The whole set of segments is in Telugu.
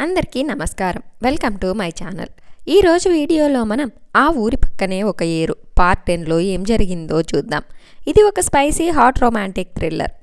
అందరికీ నమస్కారం. Welcome to my channel. ఈరోజు వీడియోలో మనం ఆ ఊరి పక్కనే ఒక ఏరు పార్ట్ టెన్లో ఏం జరిగిందో చూద్దాం. ఇది ఒక స్పైసీ హాట్ రొమాంటిక్ థ్రిల్లర్.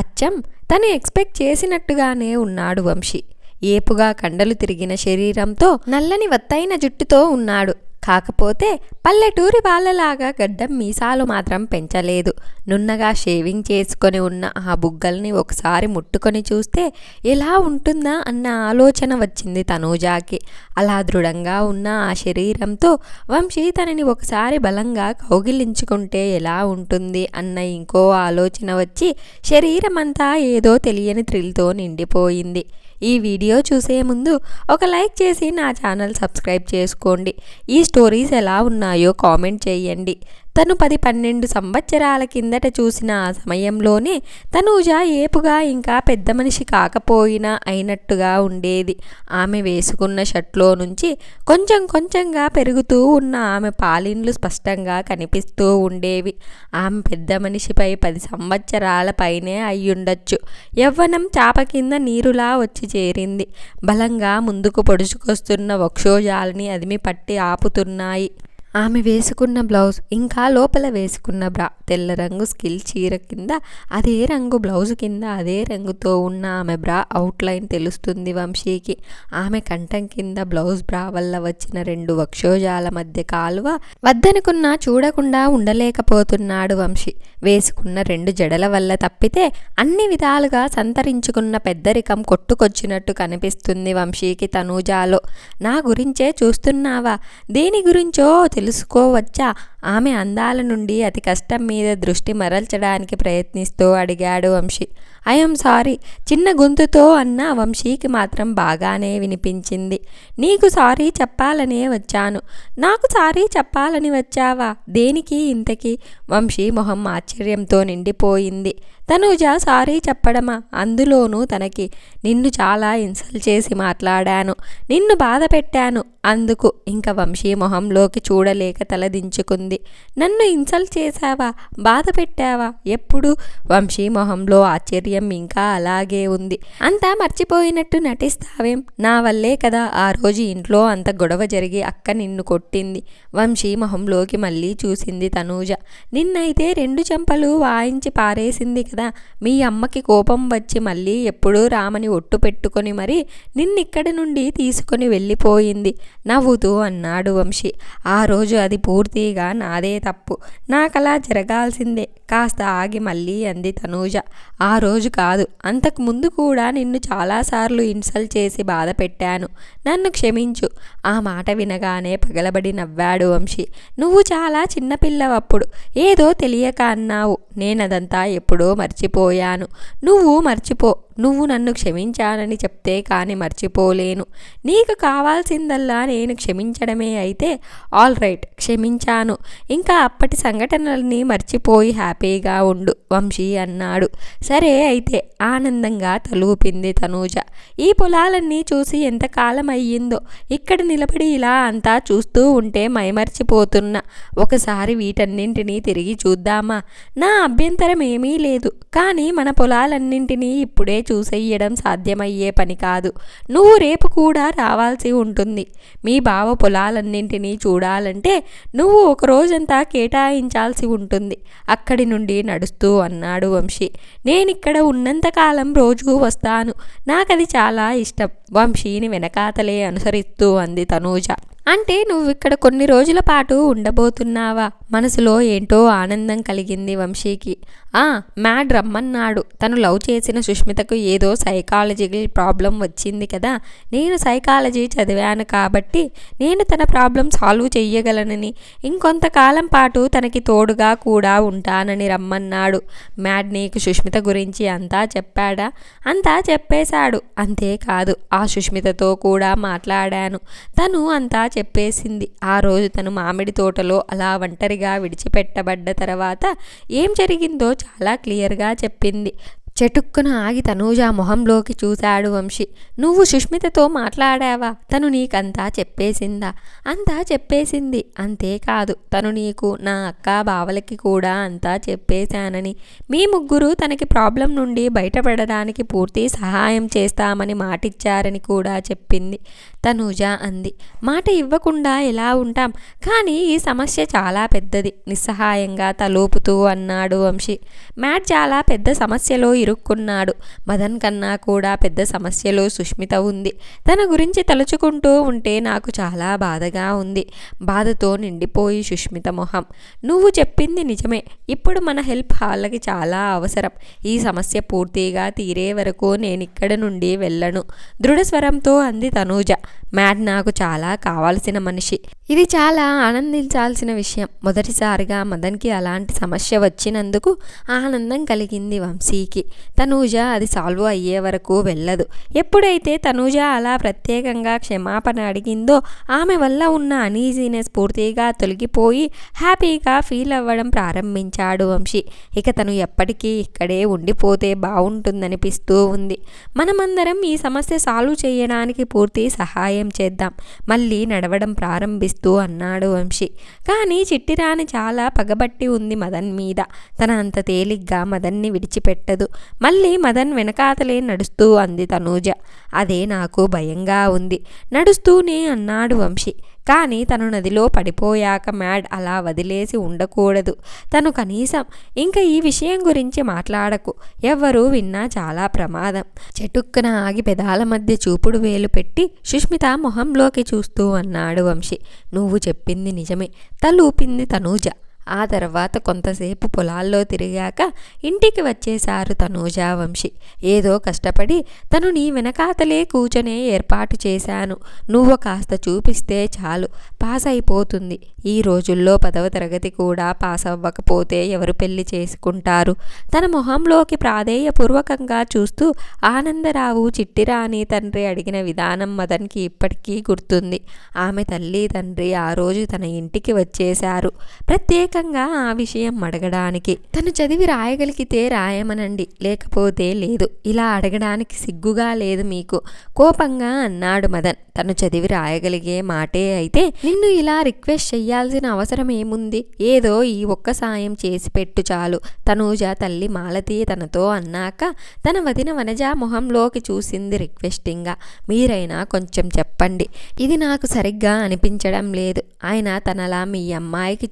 అచ్చం తను ఎక్స్పెక్ట్ చేసినట్టుగానే ఉన్నాడు వంశీ. ఏపుగా కండలు తిరిగిన శరీరంతో నల్లని వత్తైన జుట్టుతో ఉన్నాడు. కాకపోతే పల్లెటూరి వాళ్ళలాగా గడ్డం మీసాలు మాత్రం పెంచలేదు. నున్నగా షేవింగ్ చేసుకొని ఉన్న ఆ బుగ్గల్ని ఒకసారి ముట్టుకొని చూస్తే ఎలా ఉంటుందా అన్న ఆలోచన వచ్చింది తనూజాకి. అలా దృఢంగా ఉన్న ఆ శరీరంతో వంశీ తనని ఒకసారి బలంగా కౌగిలించుకుంటే ఎలా ఉంటుంది అన్న ఇంకో ఆలోచన వచ్చి శరీరమంతా ఏదో తెలియని థ్రిల్తో నిండిపోయింది. ఈ వీడియో చూసే ముందు ఒక లైక్ చేసి నా ఛానల్ సబ్స్క్రైబ్ చేసుకోండి. ఈ స్టోరీస్ ఎలా ఉన్నాయో కామెంట్ చేయండి. తను పది పన్నెండు సంవత్సరాల కిందట చూసిన ఆ సమయంలోనే తనూజ ఏపుగా ఇంకా పెద్ద మనిషి కాకపోయినా అయినట్టుగా ఉండేది. ఆమె వేసుకున్న షర్ట్లో నుంచి కొంచెం కొంచెంగా పెరుగుతూ ఉన్న ఆమె పాలిన్లు స్పష్టంగా కనిపిస్తూ ఉండేవి. ఆమె పెద్ద మనిషిపై పది సంవత్సరాల పైనే అయ్యుండొచ్చు. యవ్వనం చాప కింద నీరులా వచ్చి చేరింది. బలంగా ముందుకు పొడుచుకొస్తున్న వక్షోజాలని అదిమి పట్టి ఆపుతున్నాయి. ఆమె వేసుకున్న బ్లౌజ్ ఇంకా లోపల వేసుకున్న బ్రా తెల్ల రంగు స్కిల్ చీర కింద అదే రంగు బ్లౌజ్ కింద అదే రంగుతో ఉన్న ఆమె బ్రా అవుట్లైన్ తెలుస్తుంది వంశీకి. ఆమె కంఠం కింద బ్లౌజ్ బ్రా వల్ల వచ్చిన రెండు వక్షోజాల మధ్య కాలువ వద్దనుకున్నా చూడకుండా ఉండలేకపోతున్నాడు వంశీ. వేసుకున్న రెండు జడల వల్ల తప్పితే అన్ని విధాలుగా సంతరించుకున్న పెద్దరికం కొట్టుకొచ్చినట్టు కనిపిస్తుంది వంశీకి తనూజాలో. నా గురించే చూస్తున్నావా? దేని గురించో తెలుసుకోవచ్చా? ఆమె అందాల నుండి అతి కష్టం మీద దృష్టి మరల్చడానికి ప్రయత్నిస్తూ అడిగాడు వంశీ. ఐఎమ్ సారీ చిన్న గొంతుతో అన్న వంశీకి మాత్రం బాగానే వినిపించింది. నీకు సారీ చెప్పాలనే వచ్చాను. నాకు సారీ చెప్పాలని వచ్చావా? దేనికి ఇంతకీ? వంశీ మొహం ఆశ్చర్యంతో నిండిపోయింది. తనుజ సారీ చెప్పడమా? అందులోనూ తనకి నిన్ను చాలా ఇన్సల్ట్ చేసి మాట్లాడాను. నిన్ను బాధ పెట్టాను. అందుకు ఇంకా వంశీ మొహంలోకి చూడలేక తలదించుకుంది నన్ను ఇన్సల్ట్ చేశావా? బాధ పెట్టావా? ఎప్పుడు? వంశీ మొహంలో ఆశ్చర్యం ఇంకా అలాగే ఉంది. అంతా మర్చిపోయినట్టు నటిస్తావేం? నా వల్లే కదా ఆ రోజు ఇంట్లో అంత గొడవ జరిగి అక్క నిన్ను కొట్టింది. వంశీ మొహంలోకి మళ్ళీ చూసింది తనూజ. నిన్నైతే రెండు చెంపలు వాయించి పారేసింది కదా. మీ అమ్మకి కోపం వచ్చి మళ్ళీ ఎప్పుడూ రామని ఒట్టు పెట్టుకొని మరి నిన్నిక్కడి నుండి తీసుకొని వెళ్ళిపోయింది నవ్వుతూ అన్నాడు వంశీ. ఆ రోజు అది పూర్తిగా నాదే తప్పు. నాకలా జరగాల్సిందే. కాస్త ఆగి మళ్ళీ అంది తనూజ. ఆ రోజు కాదు. అంతకు ముందు కూడా నిన్ను చాలాసార్లు ఇన్సల్ట్ చేసి బాధ పెట్టాను. నన్ను క్షమించు. ఆ మాట వినగానే పగలబడి నవ్వాడు వంశీ. నువ్వు చాలా చిన్నపిల్లవప్పుడు ఏదో తెలియక అన్నావు. నేనదంతా ఎప్పుడో మర్చిపోయాను. నువ్వు మర్చిపో. నువ్వు నన్ను క్షమించానని చెప్తే కానీ మర్చిపోలేను. నీకు కావాల్సిందల్లా నేను క్షమించడమే అయితే ఆల్ రైట్ క్షమించాను. ఇంకా అప్పటి సంఘటనల్ని మర్చిపోయి హ్యాపీగా ఉండు వంశీ అన్నాడు. సరే అయితే ఆనందంగా తలూపింది తనూజ. ఈ పొలాలన్నీ చూసి ఎంతకాలం అయ్యిందో ఇక్కడ నిలబడి ఇలా అంతా చూస్తూ ఉంటే మైమర్చిపోతున్నా. ఒకసారి వీటన్నింటినీ తిరిగి చూద్దామా? నా అభ్యంతరం ఏమీ లేదు. కానీ మన పొలాలన్నింటినీ ఇప్పుడే చూసేయడం సాధ్యమయ్యే పని కాదు. నువ్వు రేపు కూడా రావాల్సి ఉంటుంది. మీ బావ పొలాలన్నింటినీ చూడాలంటే నువ్వు ఒక రోజంతా కేటాయించాల్సి ఉంటుంది. అక్కడి నుండి నడుస్తూ అన్నాడు వంశీ. నేనిక్కడ ఉన్నంతకాలం రోజు వస్తాను. నాకది చాలా ఇష్టం. వంశీని వెనకాతలే అనుసరిస్తూ అంది తనూజ. అంటే నువ్వు ఇక్కడ కొన్ని రోజుల పాటు ఉండబోతున్నావా? మనసులో ఏంటో ఆనందం కలిగింది వంశీకి. మ్యాడ్ రమ్మన్నాడు. తను లవ్ చేసిన సుష్మితకు ఏదో సైకాలజికల్ ప్రాబ్లం వచ్చింది కదా. నేను సైకాలజీ చదివాను కాబట్టి నేను తన ప్రాబ్లం సాల్వ్ చెయ్యగలనని. ఇంకొంతకాలం పాటు తనకి తోడుగా కూడా ఉంటానని రమ్మన్నాడు. మ్యాడ్ నీకు సుష్మిత గురించి అంతా చెప్పాడా? అంతా చెప్పేశాడు. అంతేకాదు ఆ సుష్మితతో కూడా మాట్లాడాను. తను అంతా చెప్పేసింది. ఆ రోజు తను మామిడి తోటలో అలా ఒంటరిగా విడిచిపెట్టబడ్డ తర్వాత ఏం జరిగిందో చాలా క్లియర్గా చెప్పింది. చెటుక్కున ఆగి తనూజ మొహంలోకి చూశాడు వంశీ. నువ్వు సుష్మితతో మాట్లాడావా? తను నీకంతా చెప్పేసిందా? అంతా చెప్పేసింది. అంతేకాదు తను నీకు నా అక్క బావలకి కూడా అంతా చెప్పేశానని. మీ ముగ్గురు తనకి ప్రాబ్లం నుండి బయటపడడానికి పూర్తి సహాయం చేస్తామని మాటిచ్చారని కూడా చెప్పింది తనూజ అంది. మాట ఇవ్వకుండా ఎలా ఉంటాం? కానీ ఈ సమస్య చాలా పెద్దది నిస్సహాయంగా తలూపుతూ అన్నాడు వంశీ. మ్యాట్ చాలా పెద్ద సమస్యలో ఇరుక్కున్నాడు. మదన్ కన్నా కూడా పెద్ద సమస్యలో సుష్మిత ఉంది. తన గురించి తలుచుకుంటూ ఉంటే నాకు చాలా బాధగా ఉంది. బాధతో నిండిపోయి సుష్మిత మొహం. నువ్వు చెప్పింది నిజమే. ఇప్పుడు మన హెల్ప్ హాళ్ళకి చాలా అవసరం. ఈ సమస్య పూర్తిగా తీరే వరకు నేను ఇక్కడ నుండి వెళ్ళను. దృఢస్వరంతో అంది తనూజ. మ్యాట్ నాకు చాలా కావాల్సిన మనిషి. ఇది చాలా ఆనందించాల్సిన విషయం. మొదటిసారిగా మదన్కి అలాంటి సమస్య వచ్చినందుకు ఆనందం కలిగింది వంశీకి. తనూజ అది సాల్వ్ అయ్యే వరకు వెళ్ళదు. ఎప్పుడైతే తనూజ అలా ప్రత్యేకంగా క్షమాపణ అడిగిందో ఆమె వల్ల ఉన్న అనీజీనెస్ పూర్తిగా తొలగిపోయి హ్యాపీగా ఫీల్ అవ్వడం ప్రారంభించాడు వంశీ. ఇక తను ఎప్పటికీ ఇక్కడే ఉండిపోతే బాగుంటుందనిపిస్తూ ఉంది. మనమందరం ఈ సమస్య సాల్వ్ చేయడానికి పూర్తి సహాయం చేద్దాం? మళ్ళీ నడవడం ప్రారంభిస్తూ అన్నాడు వంశీ. కానీ చిట్టిరాని చాలా పగబట్టి ఉంది మదన్ మీద. తన అంత తేలిగ్గా మదన్ని విడిచిపెట్టదు. మళ్ళీ మదన్ వెనకాతలే నడుస్తూ అంది తనూజ. అదే నాకు భయంగా ఉంది. నడుస్తూనే అన్నాడు వంశీ. కానీ తను నదిలో పడిపోయాక మ్యాడ్ అలా వదిలేసి ఉండకూడదు. తను కనీసం ఇంకా ఈ విషయం గురించి మాట్లాడకు. ఎవ్వరూ విన్నా చాలా ప్రమాదం. చెటుక్కున ఆగి పెదాల మధ్య చూపుడు వేలు పెట్టి సుష్మిత మొహంలోకి చూస్తూ అన్నాడు వంశీ. నువ్వు చెప్పింది నిజమే. తలూపింది తనూజ. ఆ తర్వాత కొంతసేపు పొలాల్లో తిరిగాక ఇంటికి వచ్చేశారు తనూజా వంశీ ఏదో కష్టపడి తను నీ వెనకాతలే కూర్చొనే ఏర్పాటు చేశాను. నువ్వు కాస్త చూపిస్తే చాలు. పాస్ అయిపోతుంది ఈ రోజుల్లో పదవ తరగతి కూడా పాస్ అవ్వకపోతే ఎవరు పెళ్ళి చేసుకుంటారు? తన మొహంలోకి ప్రాధేయపూర్వకంగా చూస్తూ ఆనందరావు చిట్టిరాని తండ్రి అడిగిన విధానం మదన్కి ఇప్పటికీ గుర్తుంది. ఆమె తల్లి తండ్రి ఆ రోజు తన ఇంటికి వచ్చేశారు. ప్రత్యేక ప్రత్యేకంగా ఆ విషయం అడగడానికి. తను చదివి రాయగలిగితే రాయమనండి లేకపోతే లేదు. ఇలా అడగడానికి సిగ్గుగా లేదు మీకు. కోపంగా అన్నాడు మదన్. తను చదివి రాయగలిగే మాటే అయితే నిన్ను ఇలా రిక్వెస్ట్ చెయ్యాల్సిన అవసరం ఏముంది? ఏదో ఈ ఒక్క సాయం చేసి పెట్టు చాలు. తనూజ తల్లి మాలతి తనతో అన్నాక తన వదిన వనజ మొహంలోకి చూసింది రిక్వెస్టింగ్గా. మీరైనా కొంచెం చెప్పండి. ఇది నాకు సరిగ్గా అనిపించడం లేదు. ఆయన తనలా మీ అమ్మాయికి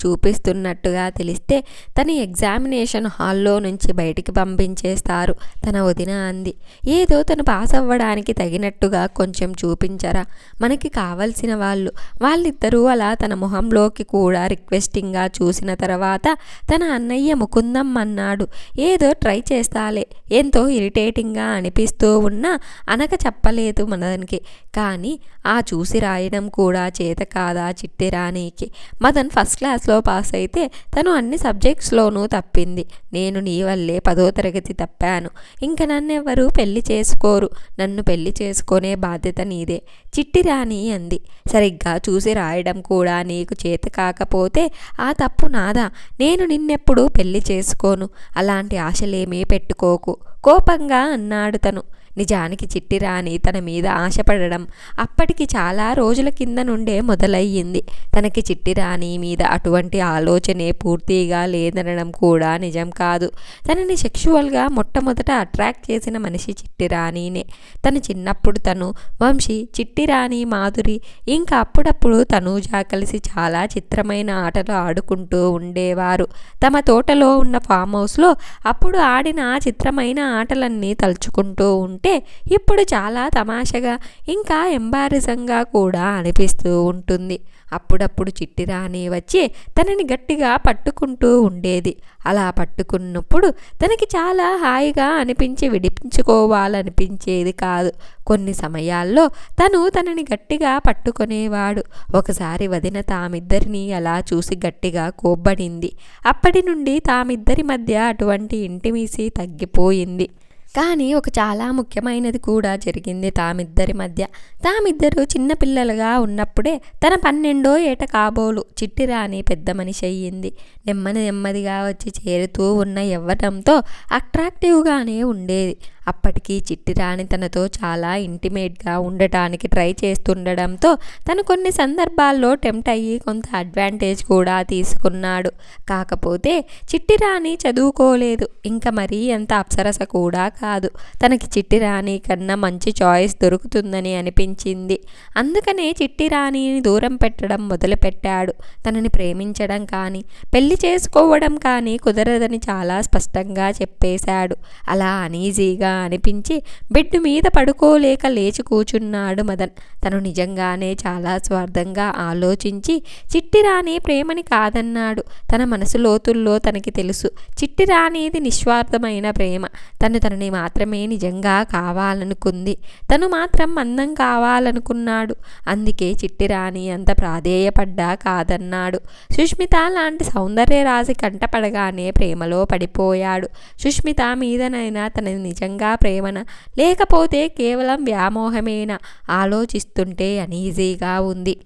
చూపిస్తున్నట్టుగా తెలిస్తే తన ఎగ్జామినేషన్ హాల్లో నుంచి బయటికి పంపించేస్తారు. తన వదిన అంది. ఏదో తను పాస్ అవ్వడానికి తగినట్టుగా కొంచెం చూపించరా. మనకి కావలసిన వాళ్ళు. వాళ్ళిద్దరూ అలా తన మొహంలోకి కూడా రిక్వెస్టింగ్గా చూసిన తర్వాత తన అన్నయ్య ముకుందం అన్నాడు. ఏదో ట్రై చేస్తాలే. ఎంతో ఇరిటేటింగ్గా అనిపిస్తూ ఉన్నా అనక చెప్పలేదు మనదానికి కానీ ఆ చూసి రాయడం కూడా చేత కాదా చిట్టి రానీకి మదన్ ఫస్ట్ క్లాస్లో పాస్ అయితే తను అన్ని సబ్జెక్ట్స్లోనూ తప్పింది. నేను నీ వల్లే పదో తరగతి తప్పాను. ఇంక నన్నెవ్వరూ పెళ్ళి చేసుకోరు. నన్ను పెళ్ళి చేసుకునే బాధ్యత నీదే. చిట్టి రాని అంది. సరిగ్గా చూసి రాయడం కూడా నీకు చేత కాకపోతే ఆ తప్పు నాదా? నేను నిన్నెప్పుడు పెళ్ళి చేసుకోను. అలాంటి ఆశలేమీ పెట్టుకోకు. కోపంగా అన్నాడు తను. నిజానికి చిట్టిరాణి తన మీద ఆశపడడం అప్పటికి చాలా రోజుల కింద నుండే మొదలయ్యింది. తనకి చిట్టిరాణి మీద అటువంటి ఆలోచనే పూర్తిగా లేదనడం కూడా నిజం కాదు. తనని సెక్షువల్గా మొట్టమొదట అట్రాక్ట్ చేసిన మనిషి చిట్టిరాణినే. తను చిన్నప్పుడు తను వంశీ చిట్టిరాణి మాధురి ఇంకా అప్పుడప్పుడు తనూజ కలిసి చాలా చిత్రమైన ఆటలు ఆడుకుంటూ ఉండేవారు. తమ తోటలో ఉన్న ఫామ్ హౌస్లో అప్పుడు ఆడిన ఆ చిత్రమైన ఆటలన్నీ తలుచుకుంటూ ఉంటే అంటే ఇప్పుడు చాలా తమాషగా ఇంకా ఎంబారిజంగా కూడా అనిపిస్తూ ఉంటుంది. అప్పుడప్పుడు చిట్టిరాని వచ్చి తనని గట్టిగా పట్టుకుంటూ ఉండేది. అలా పట్టుకున్నప్పుడు తనకి చాలా హాయిగా అనిపించి విడిపించుకోవాలనిపించేది కాదు. కొన్ని సమయాల్లో తను తనని గట్టిగా పట్టుకునేవాడు. ఒకసారి వదిన తామిద్దరిని అలా చూసి గట్టిగా కోబ్బడింది అప్పటి నుండి తామిద్దరి మధ్య అటువంటి ఇంటిమీసి తగ్గిపోయింది. కానీ ఒక చాలా ముఖ్యమైనది కూడా జరిగింది తామిద్దరి మధ్య. తామిద్దరు చిన్నపిల్లలుగా ఉన్నప్పుడే తన పన్నెండో ఏట కాబోలు చిట్టిరాని పెద్ద మనిషి అయ్యింది. నెమ్మది నెమ్మదిగా వచ్చి చేరుతూ ఉన్న ఇవ్వటంతో అట్రాక్టివ్గానే ఉండేది. అప్పటికి చిట్టిరాణి తనతో చాలా ఇంటిమేట్గా ఉండటానికి ట్రై చేస్తుండడంతో తను కొన్ని సందర్భాల్లో టెంప్ట్ అయ్యి కొంత అడ్వాంటేజ్ కూడా తీసుకున్నాడు. కాకపోతే చిట్టిరాణి చదువుకోలేదు. ఇంకా మరీ అంత అప్సరస కూడా కాదు. తనకి చిట్టిరాణి కన్నా మంచి చాయిస్ దొరుకుతుందని అనిపించింది. అందుకనే చిట్టిరాణిని దూరం పెట్టడం మొదలుపెట్టాడు. తనని ప్రేమించడం కానీ పెళ్ళి చేసుకోవడం కానీ కుదరదని చాలా స్పష్టంగా చెప్పేశాడు. అలా అనీజీగా అనిపించి బెడ్ మీద పడుకోలేక లేచి కూచున్నాడు మదన్. తను నిజంగానే చాలా స్వార్థంగా ఆలోచించి చిట్టిరాణి ప్రేమని కాదన్నాడు. తన మనసు లోతుల్లో తనకి తెలుసు. చిట్టిరాణిది నిస్వార్థమైన ప్రేమ. తను తనని మాత్రమే నిజంగా కావాలనుకుంది. తను మాత్రం అందం కావాలనుకున్నాడు. అందుకే చిట్టిరాణి అంత ప్రాధేయపడ్డా కాదన్నాడు. సుష్మిత లాంటి సౌందర్యరాశి కంటపడగానే ప్రేమలో పడిపోయాడు. సుష్మిత మీదనైనా తనని నిజంగా ప్రేమన. లేకపోతే కేవలం వ్యామోహమేనా. ఆలోచిస్తుంటే అనీజీగా ఉంది.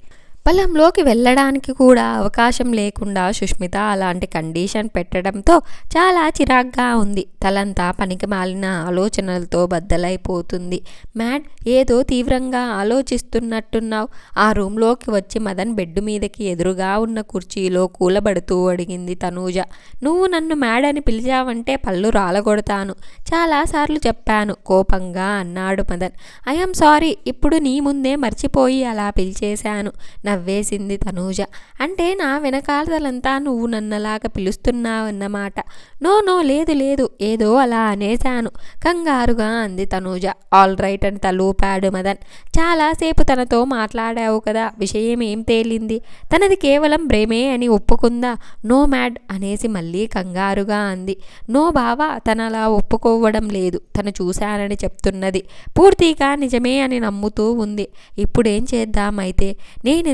పొలంలోకి వెళ్ళడానికి కూడా అవకాశం లేకుండా సుష్మిత అలాంటి కండిషన్ పెట్టడంతో చాలా చిరాగ్గా ఉంది. తలంతా పనికి మాలిన ఆలోచనలతో బద్దలైపోతుంది. మ్యాడ్ ఏదో తీవ్రంగా ఆలోచిస్తున్నట్టున్నావు. ఆ రూమ్లోకి వచ్చి మదన్ బెడ్ మీదకి ఎదురుగా ఉన్న కుర్చీలో కూలబడుతూ అడిగింది తనూజ. నువ్వు నన్ను మ్యాడ్ అని పిలిచావంటే పళ్ళు రాలగొడతాను. చాలాసార్లు చెప్పాను కోపంగా అన్నాడు మదన్. ఐఎమ్ సారీ ఇప్పుడు నీ ముందే మర్చిపోయి అలా పిలిచేశాను. నవ్వేసింది తనూజ. అంటే నా వెనకాలదంతా నువ్వు నన్నలాగా పిలుస్తున్నావన్నమాట నో నో లేదు లేదు ఏదో అలా అనేశాను. కంగారుగా అంది తనూజ. ఆల్ రైట్ అని తలూపాడు మదన్. చాలాసేపు తనతో మాట్లాడావు కదా విషయం ఏం తేలింది? తనది కేవలం ప్రేమే అని ఒప్పుకుందా? నో మ్యాడ్ అనేసి మళ్ళీ కంగారుగా అంది. నో బావా తన అలా ఒప్పుకోవడం లేదు. తను చూశానని చెప్తున్నది. పూర్తిగా నిజమే అని నమ్ముతూ ఉంది. ఇప్పుడేం చేద్దామైతే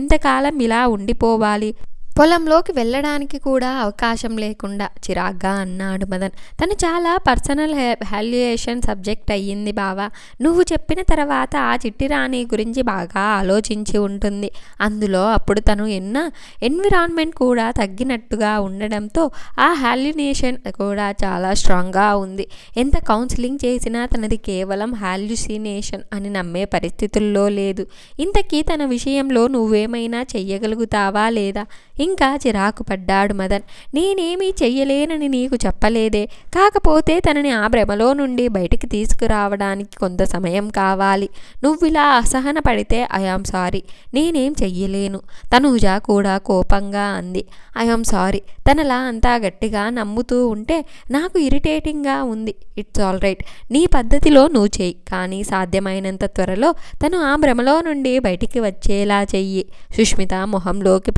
ఎంతకాలం ఇలా ఉండిపోవాలి? పొలంలోకి వెళ్ళడానికి కూడా అవకాశం లేకుండా చిరాగ్గా అన్నాడు మదన్. తను చాలా పర్సనల్ వాల్యుయేషన్ సబ్జెక్ట్ అయ్యింది బావా. నువ్వు చెప్పిన తర్వాత ఆ చిట్టి రాణి గురించి బాగా ఆలోచించి ఉంటుంది. అందులో అప్పుడు తను ఎన్న ఎన్విరాన్మెంట్ కూడా తగ్గినట్టుగా ఉండడంతో ఆ హాల్యునేషన్ కూడా చాలా స్ట్రాంగ్గా ఉంది. ఎంత కౌన్సిలింగ్ చేసినా తనది కేవలం హాల్యుసినేషన్ అని నమ్మే పరిస్థితుల్లో లేదు. ఇంతకీ తన విషయంలో నువ్వేమైనా చెయ్యగలుగుతావా లేదా? ఇంకా చిరాకు పడ్డాడు మదన్. నేనేమీ చెయ్యలేనని నీకు చెప్పలేదే. కాకపోతే తనని ఆ భ్రమలో నుండి బయటికి తీసుకురావడానికి కొంత సమయం కావాలి. నువ్విలా అసహన పడితే ఐఆమ్ సారీ. నేనేం చెయ్యలేను. తనూజ కూడా కోపంగా అంది. I am sorry. తనలా అంతా గట్టిగా నమ్ముతూ ఉంటే నాకు ఇరిటేటింగ్గా ఉంది. It's all right. నీ పద్ధతిలో నువ్వు చెయ్యి. కానీ సాధ్యమైనంత త్వరలో తను ఆ భ్రమలో నుండి బయటికి వచ్చేలా చెయ్యి. సుష్మిత మొహంలోకి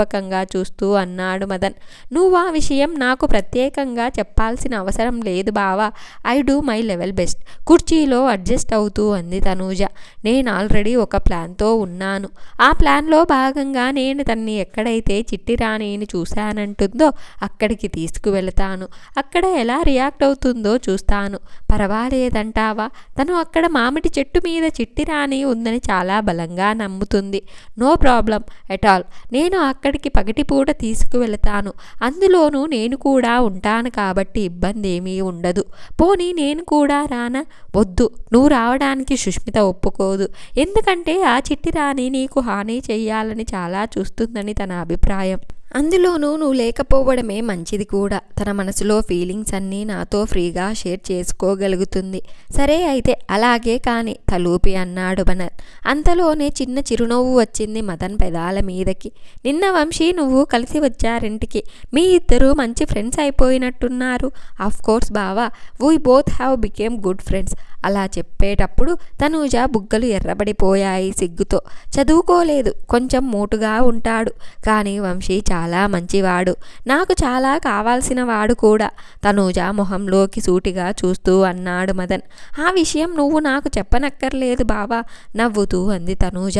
పూర్వకంగా చూస్తూ అన్నాడు మదన్. నువ్వు ఆ విషయం నాకు ప్రత్యేకంగా చెప్పాల్సిన అవసరం లేదు బావా. I do my level best. కుర్చీలో అడ్జస్ట్ అవుతూ అంది తనూజ. నేను ఆల్రెడీ ఒక ప్లాన్తో ఉన్నాను. ఆ ప్లాన్లో భాగంగా నేను తన్ని ఎక్కడైతే చిట్టి రాణిని చూశానంటుందో అక్కడికి తీసుకువెళతాను. అక్కడ ఎలా రియాక్ట్ అవుతుందో చూస్తాను. పర్వాలేదంటావా? తను అక్కడ మామిడి చెట్టు మీద చిట్టి రాణి ఉందని చాలా బలంగా నమ్ముతుంది. No problem at all. నేను అక్కడ అక్కడికి పగటిపూట తీసుకువెళతాను. అందులోనూ నేను కూడా ఉంటాను కాబట్టి ఇబ్బంది ఏమీ ఉండదు. పోనీ నేను కూడా రానా? వద్దు. నువ్వు రావడానికి సుష్మిత ఒప్పుకోదు. ఎందుకంటే ఆ చిట్టి రాణి నీకు హాని చేయాలని చాలా చూస్తుందని తన అభిప్రాయం. అందులోనూ నువ్వు లేకపోవడమే మంచిది కూడా. తన మనసులో ఫీలింగ్స్ అన్నీ నాతో ఫ్రీగా షేర్ చేసుకోగలుగుతుంది. సరే అయితే అలాగే కానీ తలూపి అన్నాడు మనన్. అంతలోనే చిన్న చిరునవ్వు వచ్చింది మదన్ పెదాల మీదకి. నిన్న వంశీ నువ్వు కలిసి వచ్చారింటికి. మీ ఇద్దరు మంచి ఫ్రెండ్స్ అయిపోయినట్టున్నారు. ఆఫ్ కోర్స్ బావా we both have become good friends అలా చెప్పేటప్పుడు తనూజ బుగ్గలు ఎర్రబడిపోయాయి సిగ్గుతో. చదువుకోలేదు కొంచెం మోటుగా ఉంటాడు. కానీ వంశీ చాలా చాలా మంచివాడు. నాకు చాలా కావాల్సిన వాడు కూడా తనూజ మొహంలోకి సూటిగా చూస్తూ అన్నాడు మదన్. ఆ విషయం నువ్వు నాకు చెప్పనక్కర్లేదు బావా నవ్వుతూ అంది తనూజ.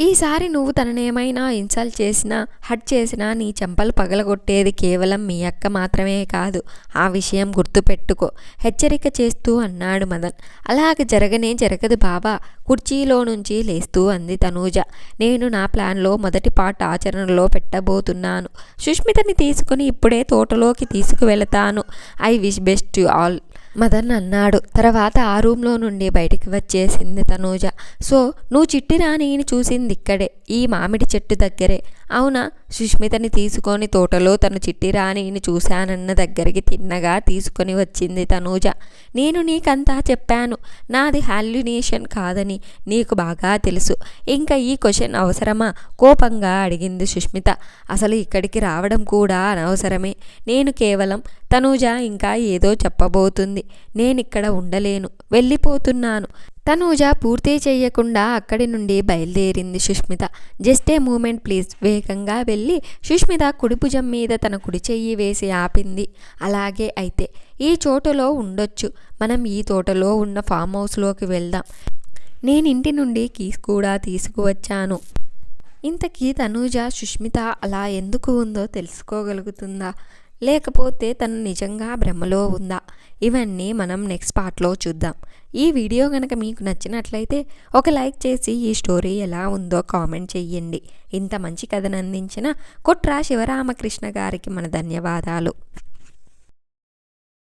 ఈసారి నువ్వు తననేమైనా ఇన్సల్ట్ చేసినా హట్ చేసినా నీ చెంపలు పగలగొట్టేది కేవలం మీ అక్క మాత్రమే కాదు. ఆ విషయం గుర్తుపెట్టుకో. హెచ్చరిక చేస్తూ అన్నాడు మదన్. అలాగ జరగనే జరగదు బాబా. కుర్చీలో నుంచి లేస్తూ అంది తనూజ. నేను నా ప్లాన్లో మొదటి పాట ఆచరణలో పెట్టబోతున్నాను. సుష్మితని తీసుకుని ఇప్పుడే తోటలోకి తీసుకువెళతాను. I wish best you all. Madan అన్నాడు. తర్వాత ఆ రూమ్లో నుండి బయటికి వచ్చేసింది తనూజ. సో నువ్వు చిట్టి రాణిని చూసింది ఇక్కడే ఈ మామిడి చెట్టు దగ్గరే. అవునా? సుష్మితని తీసుకొని తోటలో తను చిట్టి రాణిని చూశానన్న దగ్గరికి తిన్నగా తీసుకొని వచ్చింది తనూజ. నేను నీకంతా చెప్పాను. నాది హాల్యునేషన్ కాదని నీకు బాగా తెలుసు. ఇంకా ఈ క్వశ్చన్ అవసరమా? కోపంగా అడిగింది సుష్మిత. అసలు ఇక్కడికి రావడం కూడా అనవసరమే. నేను కేవలం తనూజ ఇంకా ఏదో చెప్పబోతుంది. నేనిక్కడ ఉండలేను. వెళ్ళిపోతున్నాను. తనూజ పూర్తి చేయకుండా అక్కడి నుండి బయలుదేరింది Sushmita. Just a moment please. వేగంగా వెళ్ళి సుష్మిత కుడి భుజం మీద తన కుడి చెయ్యి వేసి ఆపింది. అలాగే అయితే ఈ చోటులో ఉండొచ్చు. మనం ఈ తోటలో ఉన్న ఫామ్ హౌస్లోకి వెళ్దాం. నేను ఇంటి నుండి కీస్ కూడా తీసుకువచ్చాను. ఇంతకీ తనూజ సుష్మిత అలా ఎందుకు ఉందో తెలుసుకోగలుగుతుందా? లేకపోతే తను నిజంగా భ్రమలో ఉందా? ఇవన్నీ మనం నెక్స్ట్ పార్ట్లో చూద్దాం. ఈ వీడియో కనుక మీకు నచ్చినట్లయితే ఒక లైక్ చేసి ఈ స్టోరీ ఎలా ఉందో కామెంట్ చెయ్యండి. ఇంత మంచి కథను అందించిన కుట్ర శివరామకృష్ణ గారికి మన ధన్యవాదాలు.